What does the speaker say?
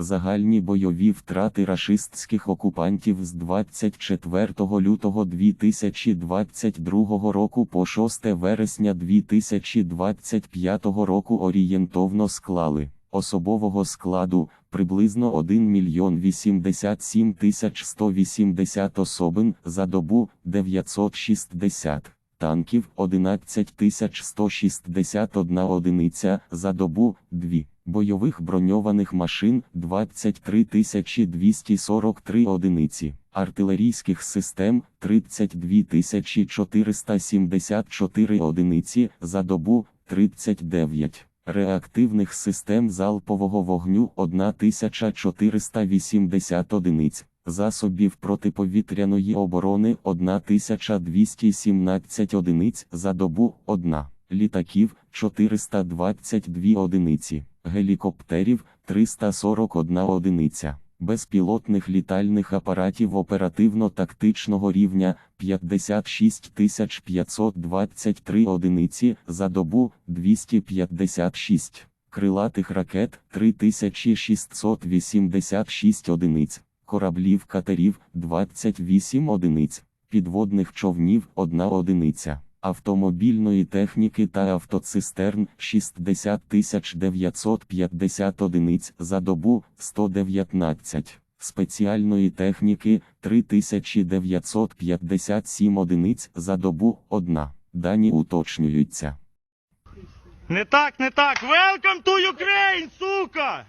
Загальні бойові втрати рашистських окупантів з 24 лютого 2022 року по 6 вересня 2025 року орієнтовно склали особового складу приблизно 1 мільйон 87 тисяч 180 особин за добу 960 танків 11 161 одиниця за добу 2, бойових броньованих машин 23 243 одиниці, артилерійських систем 32 474 одиниці за добу 39. Реактивних систем залпового вогню 1480 одиниць, засобів протиповітряної оборони 1217 одиниць за добу 1, літаків 422 одиниці, гелікоптерів 341 одиниця, безпілотних літальних апаратів оперативно-тактичного рівня 56 523 одиниці за добу 256. Крилатих ракет 3686 одиниць, кораблів катерів 28 одиниць, підводних човнів 1 одиниця, автомобільної техніки та автоцистерн 60 950 одиниць за добу 119. Спеціальної техніки 3957 одиниць за добу 1. Дані уточнюються. Не так, не так. Welcome to Ukraine, сука!